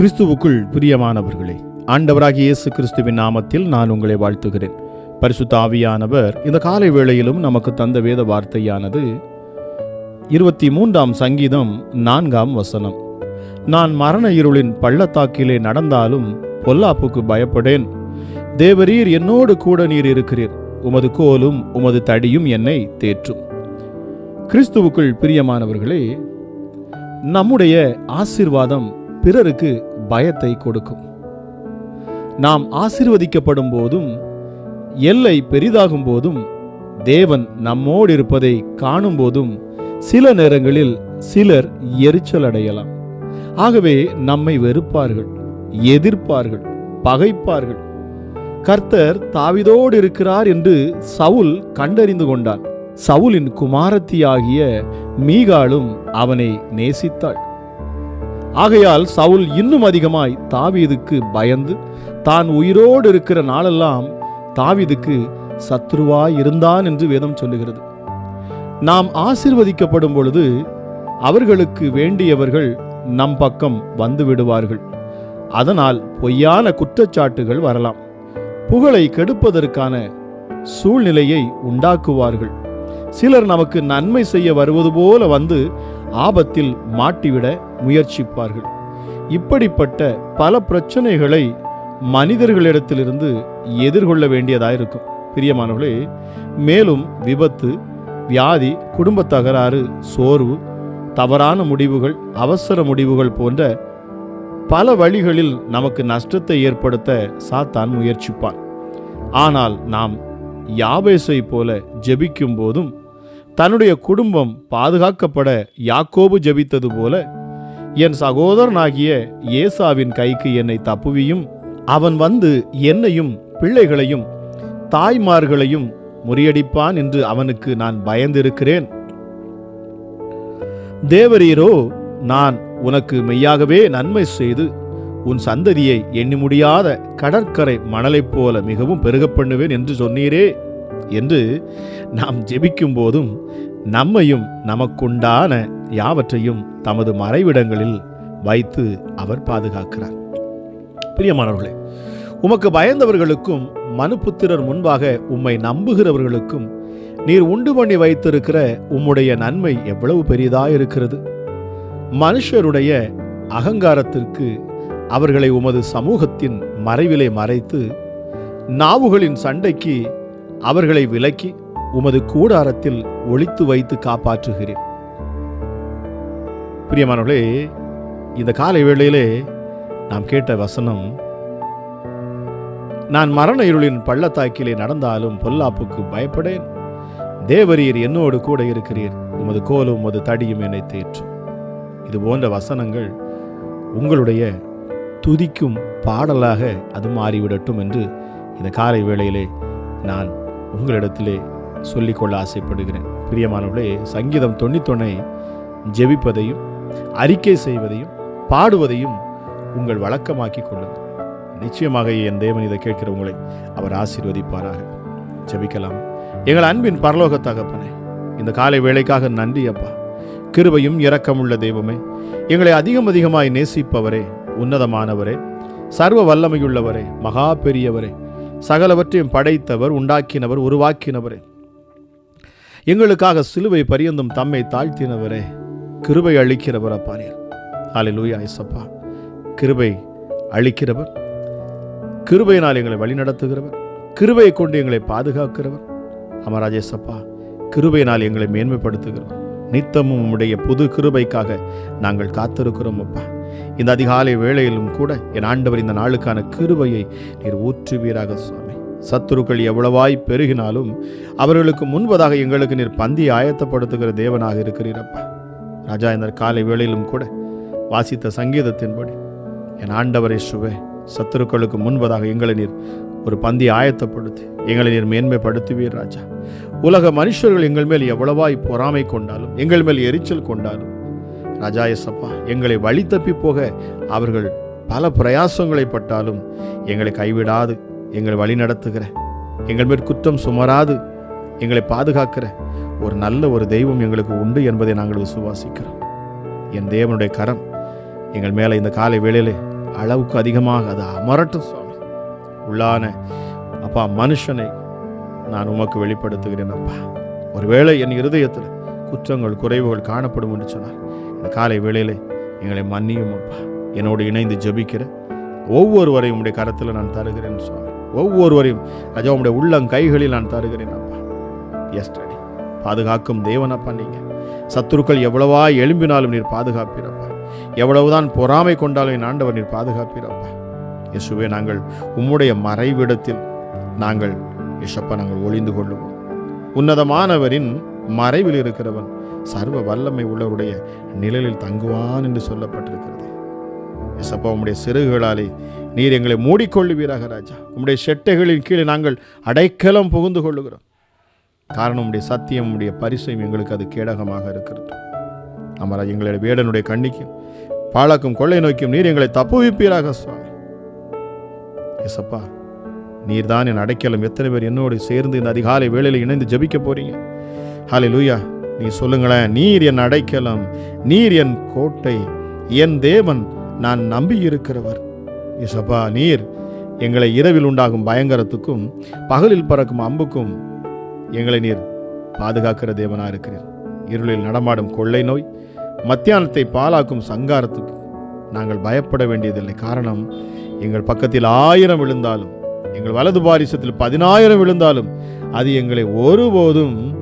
கிறிஸ்துவுக்குள் பிரியமானவர்களே ஆண்டவராகிய இயேசு கிறிஸ்துவின் நாமத்தில் நான் உங்களை வாழ்த்துகிறேன். பரிசுத்த ஆவியானவர் இந்த காலை வேளையிலும் நமக்கு தந்த வேத வார்த்தையானது இருபத்தி மூன்றாம் சங்கீதம் நான்காம் வசனம். நான் மரண இருளின் பள்ளத்தாக்கிலே நடந்தாலும் பொல்லாப்புக்கு பயப்படேன். தேவரீர் என்னோடு கூட நீர் இருக்கிறீர். உமது கோலும் உமது தடியும் என்னை தேற்றும். கிறிஸ்துவுக்குள் பிரியமானவர்களே நம்முடைய ஆசீர்வாதம் பிறருக்கு பயத்தை கொடுக்கும். நாம் ஆசீர்வதிக்கப்படும் போதும் எல்லை பெரிதாகும் போதும் தேவன் நம்மோடு இருப்பதை காணும் போதும் சில நேரங்களில் சிலர் எரிச்சல் அடையலாம். ஆகவே நம்மை வெறுப்பார்கள் எதிர்ப்பார்கள் பகைப்பார்கள். கர்த்தர் தாவிதோடு இருக்கிறார் என்று சவுல் கண்டறிந்து கொண்டான். சவுலின் குமாரத்தியாகிய மீகாளும் அவனை நேசித்தாள். ஆகையால் சவுல் இன்னும் அதிகமாய் தாவீதுக்கு பயந்து தான் உயிரோடு இருக்கிற நாளெல்லாம் தாவீதுக்கு சத்ருவாய் இருந்தான் என்று வேதம் சொல்லுகிறது. நாம் ஆசிர்வதிக்கப்படும் பொழுது அவர்களுக்கு வேண்டியவர்கள் நம் பக்கம் வந்து விடுவார்கள். அதனால் பொய்யான குற்றச்சாட்டுகள் வரலாம். புகழை கெடுப்பதற்கான சூழ்நிலையை உண்டாக்குவார்கள். சிலர் நமக்கு நன்மை செய்ய வருவது போல வந்து ஆபத்தில் மாட்டிவிட முயற்சிப்பார்கள். இப்படிப்பட்ட பல பிரச்சனைகளை மனிதர்களிடத்திலிருந்து எதிர்கொள்ள வேண்டியதாயிருக்கும். பிரியமானவர்களே மேலும் விபத்து வியாதி குடும்ப தகராறு சோர்வு தவறான முடிவுகள் அவசர முடிவுகள் போன்ற பல வழிகளில் நமக்கு நஷ்டத்தை ஏற்படுத்த சாத்தான் முயற்சிப்பான். ஆனால் நாம் யாபேசை போல ஜெபிக்கும் போதும் தன்னுடைய குடும்பம் பாதுகாக்கப்பட யாக்கோபு ஜெபித்தது போல என் சகோதரனாகிய ஏசாவின் கைக்கு என்னை தப்புவியும் அவன் வந்து என்னையும் பிள்ளைகளையும் தாய்மார்களையும் முறியடிப்பான் என்று அவனுக்கு நான் பயந்திருக்கிறேன். தேவரீரோ நான் உனக்கு மெய்யாகவே நன்மை செய்து உன் சந்ததியை எண்ணி முடியாத கடற்கரை மணலைப் போல மிகவும் பெருக பண்ணுவேன் என்று சொன்னீரே. என்று நாம் ஜெபிக்கும் போதும் நம்மையும் நமக்குண்டான யாவற்றையும் தமது மறைவிடங்களில் வைத்து அவர் பாதுகாக்கிறார். பிரியமானவர்களே உமக்கு பயந்தவர்களுக்கும் மனுப்புத்திரர் முன்பாக உம்மை நம்புகிறவர்களுக்கும் நீர் உண்டு பண்ணி வைத்திருக்கிற உம்முடைய நன்மை எவ்வளவு பெரிதாயிருக்கிறது. மனுஷருடைய அகங்காரத்திற்கு அவர்களை உமது சமூகத்தின் மறைவிலே மறைத்து நாவுகளின் சண்டைக்கு அவர்களை விலக்கி உமது கூடாரத்தில் ஒளித்து வைத்து காப்பாற்றுகிறேன். பிரியமானவர்களே இந்த காலை வேளையிலே நாம் கேட்ட வசனம் நான் மரண இருளின் பள்ளத்தாக்கிலே நடந்தாலும் பொல்லாப்புக்கு பயப்படேன். தேவரீர் என்னோடு கூட இருக்கிறீர். உமது கோலும் உமது தடியும் என்னை தேற்றும். இது போன்ற வசனங்கள் உங்களுடைய துதிக்கும் பாடலாக அது மாறிவிடட்டும் என்று இந்த காலை வேளையிலே நான் உங்களிடத்திலே சொல்லிக்கொள்ள ஆசைப்படுகிறேன். பிரியமானவர்களே சங்கீதம் தொண்ணூத்தொன்னை ஜெபிப்பதையும் அறிக்கை செய்வதையும் பாடுவதையும் உங்கள் வழக்கமாக்கி கொள்ளுங்கள். நிச்சயமாக என் தேவன் இதை கேட்கிற உங்களை அவர் ஆசீர்வதிப்பாராக. ஜெபிக்கலாம். எங்கள் அன்பின் பரலோக தகப்பனே இந்த காலை வேலைக்காக நன்றி அப்பா. கிருபையும் இரக்கமுள்ள தெய்வமே எங்களை அதிகம் அதிகமாய் நேசிப்பவரே உன்னதமானவரே சர்வ வல்லமையுள்ளவரே மகா பெரியவரே சகலவற்றையும் படைத்தவர் உண்டாக்கினவர் உருவாக்கினவரே. எங்களுக்காக சிலுவை பரியந்தும் தம்மை தாழ்த்தினவரே. கிருபை அளிக்கிறவர் அப்பா நீர். லூயா ஐசப்பா. கிருபை அளிக்கிறவர். கிருபையினால் எங்களை வழிநடத்துகிறவர். கிருபையை கொண்டு எங்களை பாதுகாக்கிறவர். அமராஜேசப்பா கிருபையினால் எங்களை மேன்மைப்படுத்துகிறவர். நித்தமும் உம்முடைய புது கிருபைக்காக நாங்கள் காத்திருக்கிறோம் அப்பா. இந்த அதிகாலை வேளையிலும் கூட என் ஆண்டவர் இந்த நாளுக்கான கிருபையை நீர் ஊற்றுவீராக சுவாமி. சத்துருக்கள் எவ்வளவாய் பெருகினாலும் அவர்களுக்கு முன்பதாக எங்களுக்கு நீர் பந்தி ஆயத்தப்படுத்துகிற தேவனாக இருக்கிறீரப்பா ராஜா இந்த காலை வேளையிலும் கூட வாசித்த சங்கீதத்தின்படி என் ஆண்டவரை சுவே சத்துருக்களுக்கு முன்பதாக எங்களை நீர் ஒரு பந்தி ஆயத்தப்படுத்தி எங்களை நீர் மேன்மைப்படுத்துவீர் ராஜா. உலக மனுஷர்கள் எங்கள் மேல் எவ்வளவாய் பொறாமை கொண்டாலும் எங்கள் மேல் எரிச்சல் கொண்டாலும் ராஜா எசப்பா எங்களை வழி தப்பி போக அவர்கள் பல பிரயாசங்களை பட்டாலும் எங்களை கைவிடாது எங்களை வழி நடத்துகிற எங்கள் மேல் குற்றம் சுமராது எங்களை பாதுகாக்கிற ஒரு நல்ல ஒரு தெய்வம் எங்களுக்கு உண்டு என்பதை நாங்கள் விசுவாசிக்கிறோம். என் தேவனுடைய கரம் எங்கள் மேலே இந்த காலை வேளையில் அளவுக்கு அதிகமாக அது அமரட்டும் சுவாமி. உள்ளான அப்பா மனுஷனை நான் உமக்கு வெளிப்படுத்துகிறேன் அப்பா. ஒருவேளை என் இருதயத்தில் குற்றங்கள் குறைவுகள் காணப்படும் என்று சொன்னார் இந்த காலை வேளையிலே எங்களை மன்னியும் அப்பா. என்னோடு இணைந்து ஜபிக்கிற ஒவ்வொருவரையும் உடைய கரத்தில் நான் தருகிறேன் சுவாமி. ஒவ்வொருவரையும் ராஜா உடைய உள்ளம் கைகளில் நான் தருகிறேன் அப்பா. எஸ்டடி பாதுகாக்கும் தேவனப்பா நீங்கள் சத்துருக்கள் எவ்வளவா எழும்பினாலும் நீர் பாதுகாப்பீரப்பா எவ்வளவுதான் பொறாமை கொண்டாலும் என் ஆண்டவர் நீர் பாதுகாப்பீரப்பா இயேசுவே நாங்கள் உம்முடைய மறைவிடத்தில் நாங்கள் இஷப்பா நாங்கள் ஒளிந்து கொள்ளுவோம். உன்னதமானவரின் மறைவில் இருக்கிறவன் சர்வ வல்லமை உள்ளவருடைய நிழலில் தங்குவான் என்று சொல்லப்பட்டிருக்கிறது. இசப்பா உம்முடைய சிறுகுகளாலே நீர் எங்களை மூடிக்கொள்ளுவீராக ராஜா. உம்முடைய செட்டைகளின் கீழே நாங்கள் அடைக்கலம் புகுந்து கொள்ளுகிறோம். காரணம் உடைய சத்தியம் உடைய பரிசையும் எங்களுக்கு அது கேடகமாக இருக்கிறது. அமரா எங்களுடைய வேடனுடைய கண்ணிக்கும் பாழாக்கும் கொள்ளை நோக்கியும் நீர் எங்களை தப்புவிப்பீராக சுவாமி. எசப்பா நீர்தான் என் அடைக்கலம். எத்தனை பேர் என்னோடு சேர்ந்து இந்த அதிகாலை வேளையில் இணைந்து ஜபிக்க போறீங்க? ஹாலே லூயா நீ சொல்லுங்களேன் நீர் என் அடைக்கலம் நீர் என் கோட்டை என் தேவன் நான் நம்பி இருக்கிறவர் எசப்பா நீர் எங்களை இரவில் உண்டாகும் பயங்கரத்துக்கும் பகலில் பறக்கும் அம்புக்கும் எங்களை நீர் பாதுகாக்கிற தேவனாக இருக்கிறீர். இருளில் நடமாடும் கொள்ளை நோய் மத்தியானத்தை பாலாக்கும் சங்காரத்துக்கு நாங்கள் பயப்பட வேண்டியதில்லை. காரணம் எங்கள் பக்கத்தில் ஆயிரம் விழுந்தாலும் எங்கள் வலது பாரிசத்தில் பதினாயிரம் விழுந்தாலும் அது எங்களை ஒருபோதும்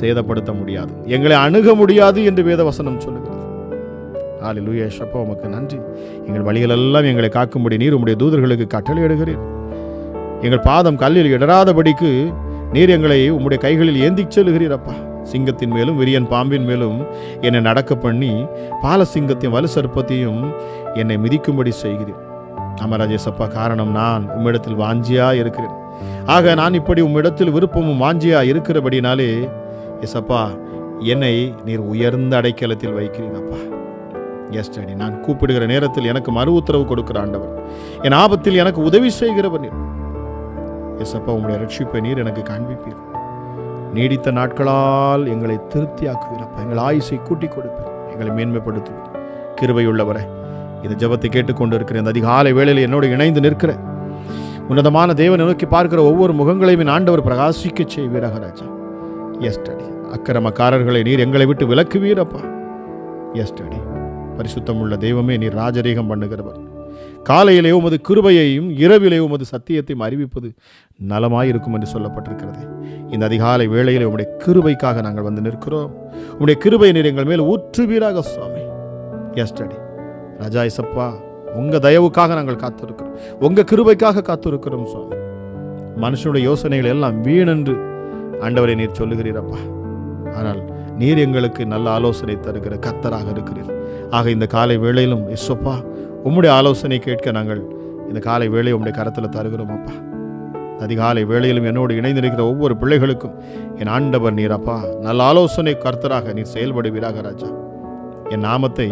சேதப்படுத்த முடியாது. எங்களை அணுக முடியாது என்று வேதவசனம் சொல்லுகிறது. ஆளில் ஷப்பா உமக்கு நன்றி. எங்கள் வழிகளெல்லாம் எங்களை காக்கும்படி நீர் உம்முடைய தூதர்களுக்கு கட்டளையிடுகிறீர். எங்கள் பாதம் கல்லில் இடராதபடிக்கு நீர் எங்களை உம்முடைய கைகளில் ஏந்திச் செல்கிறீர் அப்பா. சிங்கத்தின் மேலும் விரியன் பாம்பின் மேலும் என்னை நடக்க பண்ணி பால வலு சர்ப்பத்தையும் என்னை மிதிக்கும்படி செய்கிறேன் அமராஜேசப்பா காரணம் நான் உம்மிடத்தில் வாஞ்சியா இருக்கிறேன். ஆக நான் இப்படி உம்மிடத்தில் விருப்பமும் வாஞ்சியா இருக்கிறபடினாலே எசப்பா என்னை நீர் உயர்ந்த அடைக்கலத்தில் வைக்கிறீங்கப்பா அப்பா. எஸ்டடி நான் கூப்பிடுகிற நேரத்தில் எனக்கு மறு உத்தரவு கொடுக்கிற ஆண்டவர். என் ஆபத்தில் எனக்கு உதவி செய்கிறவர் நீர். எசப்பா உங்களுடைய ரட்சிப்பை நீர் எனக்கு காண்பிப்பீர். நீடித்த நாட்களால் எங்களை திருப்தியாக்குவீரப்பா எங்கள் ஆயுசை கூட்டிக் கொடுப்பீர். எங்களை மேன்மைப்படுத்துவீர். கிருபையுள்ளவரை இந்த ஜெபத்தை கேட்டுக்கொண்டு இருக்கிற இந்த அதிகாலை வேளையில் என்னோடு இணைந்து நிற்கிற உன்னதமான தேவனை நோக்கி பார்க்கிற ஒவ்வொரு முகங்களையும் ஆண்டவர் பிரகாசிக்க செய்வீராக ராஜா. எஸ்டடி அக்கிரமக்காரர்களை நீர் எங்களை விட்டு விலக்குவீரப்பா. எஸ்டடி பரிசுத்தமுள்ள தெய்வமே நீர் ராஜரீகம் பண்ணுகிறவர். காலையிலே உமது கிருபையையும் இரவிலே உமது சத்தியத்தையும் அறிவிப்பது நலமாயிருக்கும் என்று சொல்லப்பட்டிருக்கிறது. இந்த அதிகாலை வேளையிலே உம்முடைய கிருபைக்காக நாங்கள் வந்து நிற்கிறோம். உம்முடைய கிருபை நீர் எங்கள் மேல் ஊற்றுவீராக சுவாமி. எஸ்டடி ராஜா இசப்பா உங்கள் தயவுக்காக நாங்கள் காத்திருக்கிறோம். உங்கள் கிருபைக்காக காத்திருக்கிறோம் சுவாமி. மனுஷனுடைய யோசனைகள் எல்லாம் வீணென்று. ஆண்டவரை நீர் சொல்லுகிறீரப்பா. ஆனால் நீர் எங்களுக்கு நல்ல ஆலோசனை தருகிற கத்தராக இருக்கிறீர். ஆக இந்த காலை வேளையிலும் இஸ்வப்பா உம்முடைய ஆலோசனை கேட்க நாங்கள் இந்த காலை வேலையை உம்முடைய கரத்தில் தருகிறோம் அப்பா அதிகாலை வேளையிலும் என்னோடு இணைந்திருக்கிற ஒவ்வொரு பிள்ளைகளுக்கும் என் ஆண்டவர் நீரப்பா நல்ல ஆலோசனை கர்த்தராக நீர் செயல்படுவீராக ராஜா. என் நாமத்தை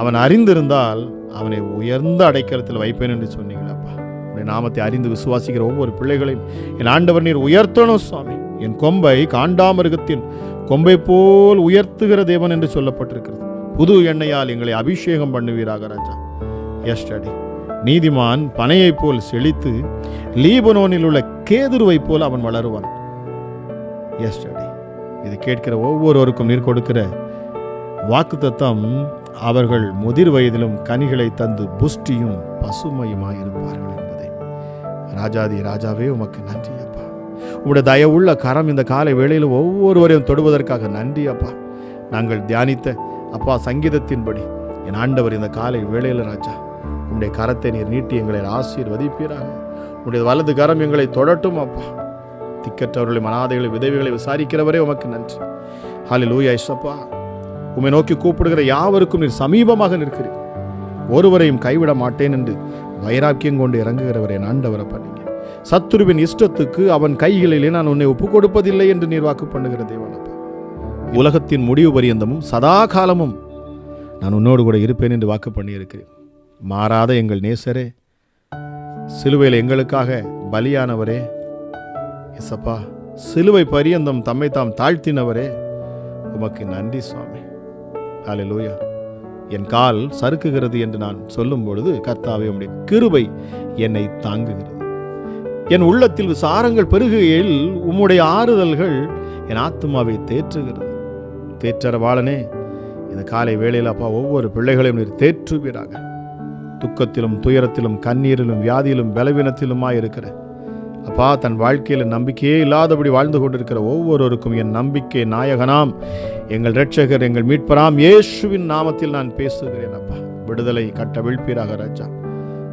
அவன் அறிந்திருந்தால் அவனை உயர்ந்த அடைக்கலத்தில் வைப்பேன் என்று சொன்னீங்களப்பா உடைய நாமத்தை அறிந்து விசுவாசிக்கிற ஒவ்வொரு பிள்ளைகளையும் என் ஆண்டவர் நீர் உயர்த்தணும் சுவாமி. என் கொம்பை காண்டாமிருகத்தின் கொம்பை போல் உயர்த்துகிற தேவன் என்று சொல்லப்பட்டிருக்கிறது. புது எண்ணெயால் எங்களை அபிஷேகம் பண்ணுவீராக ராஜா. எஸ்டடி நீதிமான் பனையைப் போல் செழித்து லீபனோனில் உள்ள கேதுருவைப் போல் அவன் வளருவான். எஸ்டடி இது கேட்கிற ஒவ்வொருவருக்கும் நீர் கொடுக்கிற வாக்குத்தத்தம் அவர்கள் முதிர் வயதிலும் கனிகளை தந்து புஷ்டியும் பசுமையுமாயிருப்பார்கள் என்பதை. ராஜாதி ராஜாவே உமக்கு நன்றி அப்பா. உங்களுடைய தயவுள்ள கரம் இந்த காலை வேளையில் ஒவ்வொருவரையும் தொடுவதற்காக நன்றி அப்பா. நாங்கள் தியானித்த அப்பா சங்கீதத்தின்படி என் ஆண்டவர் இந்த காலை வேளையில் ராஜா உங்களுடைய கரத்தை நீர் நீட்டி எங்களை ஆசீர்வதிப்பீராக. உங்களுடைய வலது கரம் எங்களை தொடட்டும் அப்பா. திக்கற்றவர்களை மனாதைகளை விதவிகளை விசாரிக்கிறவரே உமக்கு நன்றி. ஹாலில் லூயா இசப்பா உம்மை நோக்கி கூப்பிடுகிற யாவருக்கும் நீர் சமீபமாக நிற்கிறீர். ஒருவரையும் கைவிட மாட்டேன் என்று வைராக்கியம் கொண்டு இறங்குகிறவரை ஆண்டவரை பண்ணீங்க சத்துருவின் இஷ்டத்துக்கு அவன் கைகளிலே நான் உன்னை ஒப்புக் கொடுப்பதில்லை என்று நீர் வாக்கு பண்ணுகிற தேவனப்பா. உலகத்தின் முடிவு பரியந்தமும் சதா காலமும் நான் உன்னோடு கூட இருப்பேன் என்று வாக்கு பண்ணியிருக்கிறேன். மாறாத எங்கள் நேசரே சிலுவையில் எங்களுக்காக பலியானவரே எசப்பா சிலுவை பரியந்தம் தம்மை தாம் தாழ்த்தினவரே உமக்கு நன்றி சுவாமி. ஹalleluya என் கால் சறுக்குகிறது என்று நான் சொல்லும் பொழுது கர்த்தாவே உடைய கிருபை என்னை தாங்குகிறது. என் உள்ளத்தில் விசாரங்கள் பெருகுகையில் உம்முடைய ஆறுதல்கள் என் ஆத்மாவை தேற்றுகிறது. தேற்றரவாளனே இந்த காலை வேளையில் அப்பா ஒவ்வொரு பிள்ளைகளையும் நீர் தேற்றுவீராக. துக்கத்திலும் துயரத்திலும் கண்ணீரிலும் வியாதியிலும் பலவீனத்திலுமாய் இருக்கிற அப்பா தன் வாழ்க்கையில் நம்பிக்கையே இல்லாதபடி வாழ்ந்து கொண்டிருக்கிற ஒவ்வொருவருக்கும் என் நம்பிக்கை நாயகனாம். எங்கள் ரட்சகர் எங்கள் மீட்பராம் இயேசுவின் நாமத்தில் நான் பேசுகிறேன் அப்பா. விடுதலை கட்ட விழ்ப்பீராக ராஜா.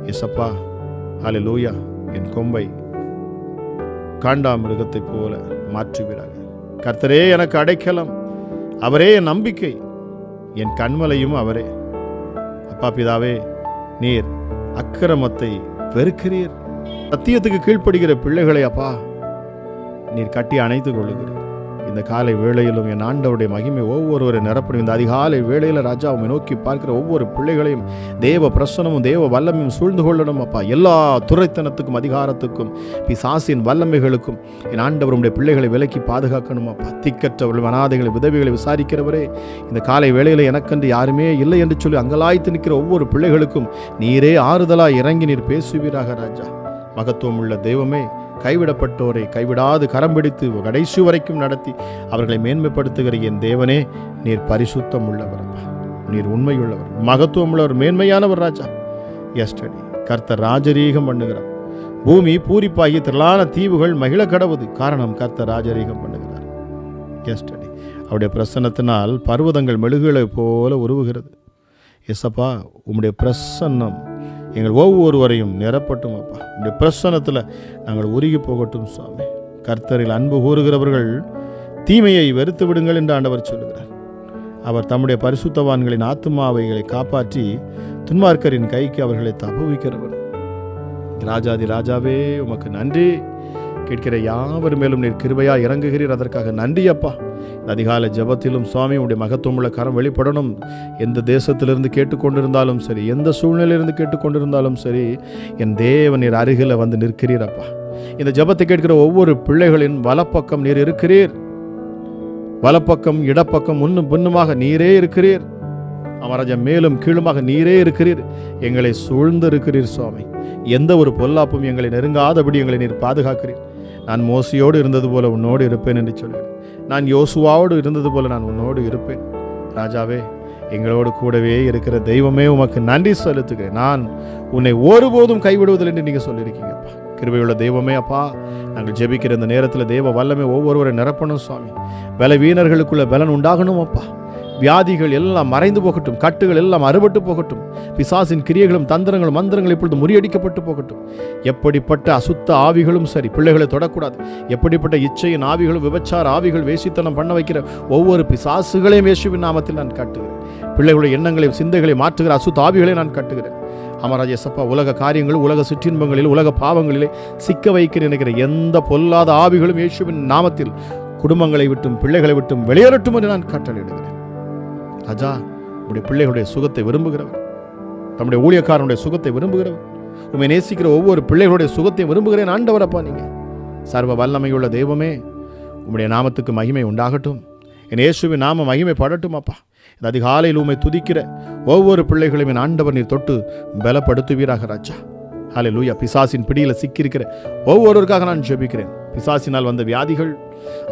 எசப்பா ஹலே லூயா என் கொம்பை காண்டா மிருகத்தைப் போல மாற்றுவீராக. கர்த்தரே எனக்கு அடைக்கலம். அவரே என் நம்பிக்கை. என் கண்மலையும் அவரே. அப்பா பிதாவே நீர் அக்கிரமத்தை வெறுக்கிறீர். சத்தியத்துக்கு கீழ்ப்படுகிற பிள்ளைகளை அப்பா நீர் கட்டி அணைத்துக் கொள்ளுகிறீர். இந்த காலை வேளையிலும் என் ஆண்டவருடைய மகிமை ஒவ்வொருவரை நிரப்படும் இந்த அதிகாலை வேளையில் ராஜா உண்மை நோக்கி பார்க்கிற ஒவ்வொரு பிள்ளைகளையும் தேவ பிரசனமும் தேவ வல்லமையும் சூழ்ந்து கொள்ளணும் அப்பா. எல்லா துரைத்தனத்துக்கும் அதிகாரத்துக்கும் பிசாசின் வல்லமைகளுக்கும் என் ஆண்டவர் பிள்ளைகளை விலக்கி பாதுகாக்கணும் அப்பா. திக்கற்றவர்கள் அனாதைகளை உதவிகளை விசாரிக்கிறவரே இந்த காலை வேளையில் எனக்கென்று யாருமே இல்லை என்று சொல்லி அங்கலாய்த்து நிற்கிற ஒவ்வொரு பிள்ளைகளுக்கும் நீரே ஆறுதலாக இறங்கி நீர் பேசுவீராக ராஜா. மகத்துவம் உள்ள தெய்வமே கைவிடப்பட்டோரை கைவிடாது கரம் பிடித்து கடைசி வரைக்கும் நடத்தி அவர்களை மேன்மைப்படுத்துகிற என் தேவனே நீர் பரிசுத்தம் உள்ளவர் நீர் உண்மையுள்ளவர். மகத்துவம் உள்ளவர் மேன்மையானவர் ராஜா. எஸ்டடி கர்த்தர் ராஜரீகம் பண்ணுகிறார். பூமி பூரிப்பாகி திரளான தீவுகள் மகிழ கடவுது. காரணம் கர்த்தர் ராஜரீகம் பண்ணுகிறார். எஸ்டடி அவருடைய பிரசன்னத்தினால் பர்வதங்கள் மெழுகுகளை போல உருவுகிறது. எஸ்அப்பா உம்முடைய பிரசன்னம் எங்கள் ஒவ்வொருவரையும் நிரப்பட்டும் அப்பா. இந்த பிரசனத்தில் நாங்கள் உருகி போகட்டும் சுவாமி. கர்த்தரில் அன்பு கூறுகிறவர்கள் தீமையை வெறுத்து விடுங்கள் என்று ஆண்டவர் சொல்லுகிறார். அவர் தம்முடைய பரிசுத்தவான்களின் ஆத்துமாவைகளை காப்பாற்றி துன்மார்க்கரின் கைக்கு அவர்களை தப்புவிக்கிறவர். ராஜாதி ராஜாவே உமக்கு நன்றி. கேட்கிற யாவர் மேலும் நீர் கிருபையா இறங்குகிறீர் அதற்காக நன்றி அப்பா. இந்த அதிகாலை ஜெபத்திலும் சுவாமி உடைய மகத்துவமுள்ள கரம் வெளிப்படணும். எந்த தேசத்திலிருந்து கேட்டுக்கொண்டிருந்தாலும் சரி எந்த சூழ்நிலையிலிருந்து கேட்டுக்கொண்டிருந்தாலும் சரி என் தேவன் நீர் அருகில் வந்து நிற்கிறீர் அப்பா. இந்த ஜெபத்தை கேட்கிற ஒவ்வொரு பிள்ளைகளின் வலப்பக்கம் நீர் இருக்கிறீர். வலப்பக்கம் இடப்பக்கம் முன்னும் பின்னுமாக நீரே இருக்கிறீர். அமராஜா மேலும் கீழுமாக நீரே இருக்கிறீர். எங்களை சூழ்ந்து இருக்கிறீர் சுவாமி. எந்த ஒரு பொல்லாப்பும் எங்களை நெருங்காதபடி எங்களை நீர் பாதுகாக்கிறீர். நான் மோசியோடு இருந்தது போல உன்னோடு இருப்பேன் என்று சொல்கிறேன் நான் யோசுவாவோடு இருந்தது போல நான் உன்னோடு இருப்பேன். ராஜாவே எங்களோடு கூடவே இருக்கிற தெய்வமே உமக்கு நன்றி செலுத்துகிறேன். நான் உன்னை ஒருபோதும் கைவிடுவதில்லை என்று நீங்கள் சொல்லியிருக்கீங்கப்பா கிருபையுள்ள தெய்வமே அப்பா நாங்கள் ஜெபிக்கிற இந்த நேரத்தில் தெய்வ வல்லமை ஒவ்வொருவரை நிரப்பணும் சுவாமி. பலவீனர்களுக்குள்ள பலன் உண்டாகணும் அப்பா. வியாதிகள் எல்லாம் மறைந்து போகட்டும் கட்டுகள் எல்லாம் அறுபட்டு போகட்டும் பிசாசின் கிரியைகளும் தந்திரங்களும் மந்திரங்களும் இப்பொழுது முறியடிக்கப்பட்டு போகட்டும். எப்படிப்பட்ட அசுத்த ஆவிகளும் சரி பிள்ளைகளை தொடக்கூடாது. எப்படிப்பட்ட இச்சையின் ஆவிகளும் விபச்சார ஆவிகள் வேசித்தனம் பண்ண வைக்கிற ஒவ்வொரு பிசாசுகளையும் இயேசுவின் நாமத்தில் நான் கட்டுகிறேன். பிள்ளைகளுடைய எண்ணங்களையும் சிந்தைகளையும் மாற்றுகிற அசுத்த ஆவிகளை நான் கட்டுகிறேன். அமராஜசப்பா உலக காரியங்கள் உலக சிற்றின்பங்களில் உலக பாவங்களிலே சிக்க வைக்க நினைக்கிற எந்த பொல்லாத ஆவிகளும் இயேசுவின் நாமத்தில் குடும்பங்களை விட்டும் பிள்ளைகளை விட்டும் வெளியேறட்டும் என்று நான் கட்டளையிடுகிறேன் ராஜா உடைய பிள்ளைகளுடைய சுகத்தை விரும்புகிறவர். தம்முடைய ஊழியக்காரனுடைய சுகத்தை விரும்புகிறவர். உண்மை நேசிக்கிற ஒவ்வொரு பிள்ளைகளுடைய சுகத்தை விரும்புகிறேன் ஆண்டவரப்பா நீங்க. சர்வ வல்லமையுள்ள தெய்வமே உம்முடைய நாமத்துக்கு மகிமை உண்டாகட்டும். என் இயேசுவின் நாம மகிமை படட்டும் அப்பா. இந்த அதிகாலையில் உண்மை துதிக்கிற ஒவ்வொரு பிள்ளைகளையும் என் ஆண்டவர் நீர் தொட்டு பலப்படுத்துவீராக ராஜா. ஹாலே லூயா பிசாசின் பிடியில் சிக்கியிருக்கிற ஒவ்வொருவருக்காக நான் ஜெபிக்கிறேன். பிசாசினால் வந்த வியாதிகள்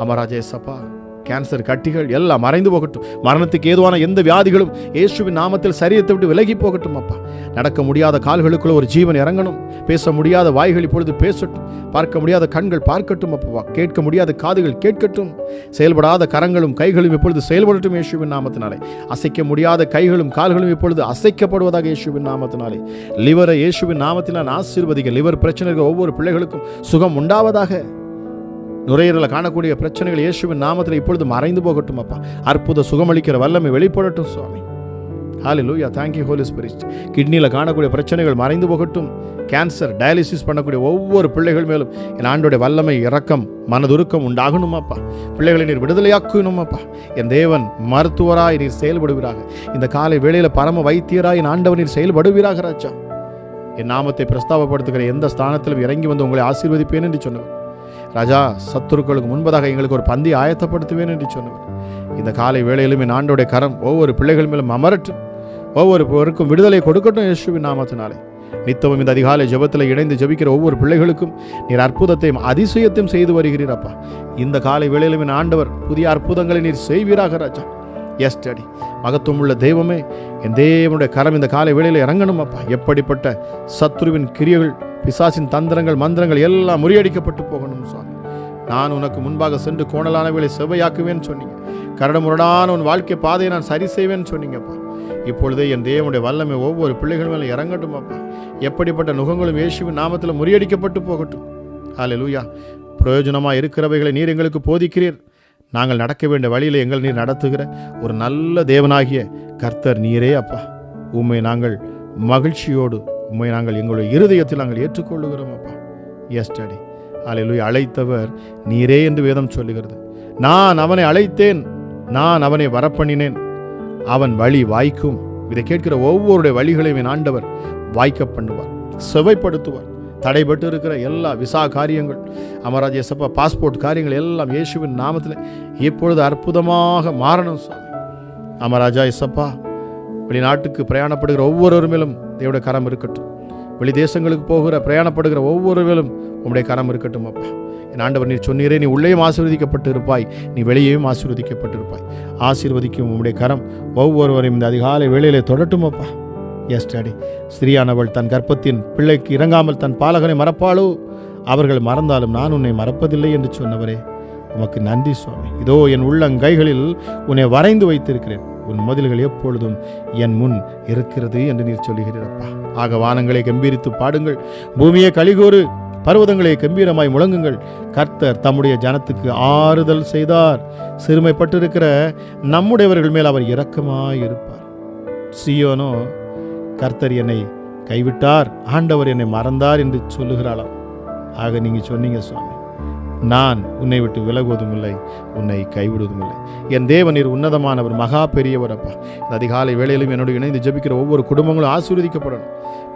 அமராஜேசப்பா கேன்சர் கட்டிகள் எல்லாம் மறைந்து போகட்டும். மரணத்துக்கு ஏதுவான எந்த வியாதிகளும் இயேசுவின் நாமத்தில் சரீரத்தை விட்டு விலகி போகட்டும் அப்பா. நடக்க முடியாத கால்களுக்குள்ள ஒரு ஜீவன் இறங்கணும். பேச முடியாத வாய்கள் இப்பொழுது பேசட்டும். பார்க்க முடியாத கண்கள் பார்க்கட்டும் அப்பா. கேட்க முடியாத காதுகள் கேட்கட்டும். செயல்படாத கரங்களும் கைகளும் இப்பொழுது செயல்படட்டும் இயேசுவின் நாமத்தினாலே. அசைக்க முடியாத கைகளும் கால்களும் இப்பொழுது அசைக்கப்படுவதாக இயேசுவின் நாமத்தினாலே. லிவரை இயேசுவின் நாமத்தினால் ஆசீர்வதிக்க லிவர் பிரச்சனைகள் ஒவ்வொரு பிள்ளைகளுக்கும் சுகம் உண்டாவதாக. நுரையீரலில் காணக்கூடிய பிரச்சனைகள் இயேசுவின் நாமத்தில் இப்பொழுது மறைந்து போகட்டும் அப்பா. அற்புத சுகமளிக்கிற வல்லமை வெளிப்படட்டும் சுவாமி. ஹாலி லூயா தேங்க்யூ ஹோலி ஸ்பிரிட் கிட்னியில் காணக்கூடிய பிரச்சனைகள் மறைந்து போகட்டும். கேன்சர் டயாலிசிஸ் பண்ணக்கூடிய ஒவ்வொரு பிள்ளைகள் மேலும் என் ஆண்டோடைய வல்லமை இறக்கம் மனதுருக்கம் உண்டாகணுமாப்பா பிள்ளைகளை நீர் விடுதலையாக்கணுமாப்பா என் தேவன் மருத்துவராய் நீர் செயல்படுவீராக. இந்த காலை வேளையில் பரம வைத்தியராய் என் ஆண்டவர் நீர் செயல்படுவீராக ராஜா. என் நாமத்தை பிரஸ்தாபப்படுத்துகிற எந்த ஸ்தானத்திலும் இறங்கி வந்து உங்களை ஆசீர்வதிப்பேன் என்று சொன்னவர். ராஜா சத்துருக்களுக்கு முன்பதாக எங்களுக்கு ஒரு பந்தி ஆயத்தப்படுத்துவேன் என்று சொன்னவர். இந்த காலை வேளையிலும் என் ஆண்டோடைய கரம் ஒவ்வொரு பிள்ளைகள் மேலும் அமரட்டும். ஒவ்வொருவருக்கும் விடுதலை கொடுக்கட்டும் இயேசுவின் நாமத்தினாலே. நித்தமும் இந்த அதிகாலை ஜெபத்தில் இணைந்து ஜெபிக்கிற ஒவ்வொரு பிள்ளைகளுக்கும் நீர் அற்புதத்தையும் அதிசயத்தையும் செய்து வருகிறீர் அப்பா. இந்த காலை வேளையிலும் என் ஆண்டவர் புதிய அற்புதங்களை நீர் செய்வீராக ராஜா. எஸ் டாடி மகத்துவமுள்ள தெய்வமே என் தேவனுடைய கரம் இந்த காலை வேளையில் இறங்கணும் அப்பா. எப்படிப்பட்ட சத்ருவின் கிரியைகள் பிசாசின் தந்திரங்கள் மந்திரங்கள் எல்லாம் முறியடிக்கப்பட்டு போகணும் சுவாமி. நான் உனக்கு முன்பாக சென்று கோணலானவைகளை செவ்வையாக்குவேன்னு சொன்னீங்க. கரடுமுரடான உன் வாழ்க்கை பாதையை நான் சரி செய்வேன்னு சொன்னீங்கப்பா. இப்பொழுதே என் தேவனுடைய வல்லமை ஒவ்வொரு பிள்ளைகள் மேலே இறங்கட்டும் அப்பா எப்படிப்பட்ட நுகங்களும் இயேசுவின் நாமத்தில் முறியடிக்கப்பட்டு போகட்டும். ஹalleluya. பிரயோஜனமாக இருக்கிறவைகளை நீர் எங்களுக்கு போதிக்கிறீர். நாங்கள் நடக்க வேண்டிய வழியில் எங்கள் நீர் நடத்துகிற ஒரு நல்ல தேவனாகிய கர்த்தர் நீரே அப்பா. உம்மை நாங்கள் மகிழ்ச்சியோடு உண்மை நாங்கள் எங்களுடைய இருதயத்தில் நாங்கள் ஏற்றுக்கொள்ளுகிறோம் அப்பா. எஸ் டாடி ஹalleluya அழைத்தவர் நீரே என்று வேதம் சொல்லுகிறது. நான் அவனை அழைத்தேன். நான் அவனை வரப்பண்ணினேன். அவன் வழி வாய்க்கும். இதை கேட்கிற ஒவ்வொருடைய வழிகளையும் என் ஆண்டவர் வாய்க்க பண்ணுவார் செவைப்படுத்துவார். தடைபட்டு இருக்கிற எல்லா விசா காரியங்கள் அமராஜ் எசப்பா பாஸ்போர்ட் காரியங்கள் எல்லாம் இயேசுவின் நாமத்தில் இப்பொழுது அற்புதமாக மாறணும் சுவாமி. அமராஜா எசப்பா வெளிநாட்டுக்கு பிரயாணப்படுகிற ஒவ்வொருவருமேலும் தேவடைய கரம் இருக்கட்டும். வெளி தேசங்களுக்கு போகிற பிரயாணப்படுகிற ஒவ்வொரு மேலும் உம்முடைய கரம் இருக்கட்டும் அப்பா. என் ஆண்டவர் நீர் சொன்னீரே நீ உள்ளேயும் ஆசீர்வதிக்கப்பட்டு இருப்பாய் நீ வெளியேயும் ஆசீர்வதிக்கப்பட்டிருப்பாய். ஆசீர்வதிக்கும் உம்முடைய கரம் ஒவ்வொருவரையும் இந்த அதிகாலை வேளையிலே தொடட்டும் அப்பா. எஸ் டாடி ஸ்திரியானவள் தன் கர்ப்பத்தின் பிள்ளைக்கு இறங்காமல் தன் பாலகனை மறப்பாளோ? அவர்கள் மறந்தாலும் நான் உன்னை மறப்பதில்லை என்று சொன்னவரே. உமக்கு நன்றி சுவாமி. இதோ என் உள்ளங்கைகளில் உன்னை வரைந்து வைத்திருக்கிறேன். உன் மதில்கள் எப்பொழுதும் என் முன் இருக்கிறது என்று நீர் சொல்லுகிறீரப்பா. ஆக வானங்களை கம்பீரித்து பாடுங்கள். பூமியை கலிகூறு பர்வதங்களை கம்பீரமாய் முழங்குங்கள். கர்த்தர் தம்முடைய ஜனத்துக்கு ஆறுதல் செய்தார். சிறுமைப்பட்டிருக்கிற நம்முடையவர்கள் மேல் அவர் இரக்கமாய் இருப்பார். சியோனோ கர்த்தர் என்னை கைவிட்டார். ஆண்டவர் என்னை மறந்தார் என்று சொல்லுகிறாளாம். ஆக நீங்கள் சொன்னீங்க சுவாமி. நான் உன்னை விட்டு விலகுவதும் இல்லை உன்னை கைவிடுவதும் இல்லை என் தேவநீர் உன்னதமானவர் மகா பெரியவர் அப்பா. இந்த அதிகாலை வேலையிலும் என்னோடு இணைந்து ஜெபிக்கிற ஒவ்வொரு குடும்பங்களும் ஆசீர்வதிக்கப்படணும்.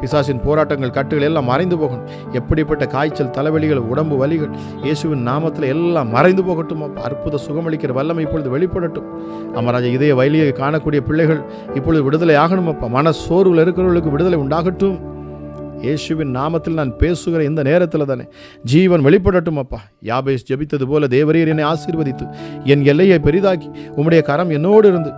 பிசாசின் போராட்டங்கள் கட்டுகள் எல்லாம் மறைந்து போகணும். எப்படிப்பட்ட காய்ச்சல் தலைவலிகள் உடம்பு வலிகள் இயேசுவின் நாமத்தில் எல்லாம் மறைந்து போகட்டும் அப்பா. அற்புத சுகமளிக்கிற வல்லமை இப்பொழுது வெளிப்படட்டும். அமராஜா இதய வயலியை காணக்கூடிய பிள்ளைகள் இப்பொழுது விடுதலை ஆகணும் அப்பா. மன சோர்வில் இருக்கிறவர்களுக்கு விடுதலை உண்டாகட்டும். இயேசுவின் நாமத்தில் நான் பேசுகிற இந்த நேரத்தில் தானே. ஜீவன் வெளிப்படட்டும் அப்பா. யாபேஸ் ஜபித்தது போல தேவரீர் என்னை ஆசீர்வதித்து என் எல்லையை பெரிதாக்கி உம்முடைய கரம் என்னோடு இருந்து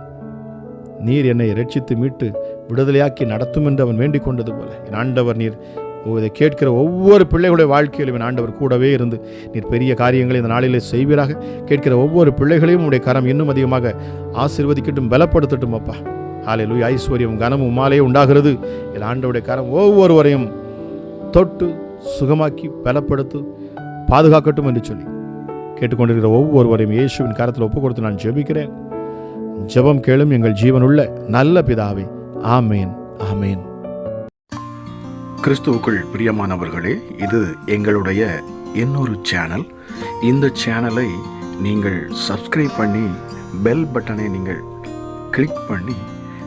நீர் என்னை ரட்சித்து மீட்டு விடுதலையாக்கி நடத்தும் என்று அவன் வேண்டிக் கொண்டது போல. என் ஆண்டவர் நீர் ஓ, இதை கேட்கிற ஒவ்வொரு பிள்ளைகளுடைய வாழ்க்கையிலும் என் ஆண்டவர் கூடவே இருந்து நீர் பெரிய காரியங்களை இந்த நாளிலே செய்வீராக. கேட்கிற ஒவ்வொரு பிள்ளைகளையும் உடைய கரம் இன்னும் அதிகமாக ஆசிர்வதிக்கட்டும் பலப்படுத்தட்டும் அப்பா. ஹalleluya. ஐஸ்வர்யம் கனமும் உமாலே உண்டாகிறது. இதில் ஆண்டவுடைய கரம் ஒவ்வொருவரையும் தொட்டு சுகமாக்கி பலப்படுத்து பாதுகாக்கட்டும் என்று சொல்லி கேட்டுக்கொண்டிருக்கிற ஒவ்வொருவரையும் இயேசுவின் கரத்தில் ஒப்பு கொடுத்து நான் ஜெபிக்கிறேன். ஜெபம் கேளும் எங்கள் ஜீவனுள்ள நல்ல பிதாவே. ஆமேன். ஆமேன். கிறிஸ்துவுக்குள் பிரியமானவர்களே இது எங்களுடைய இன்னொரு சேனல். இந்த சேனலை நீங்கள் சப்ஸ்கிரைப் பண்ணி பெல் பட்டனை நீங்கள் கிளிக் பண்ணி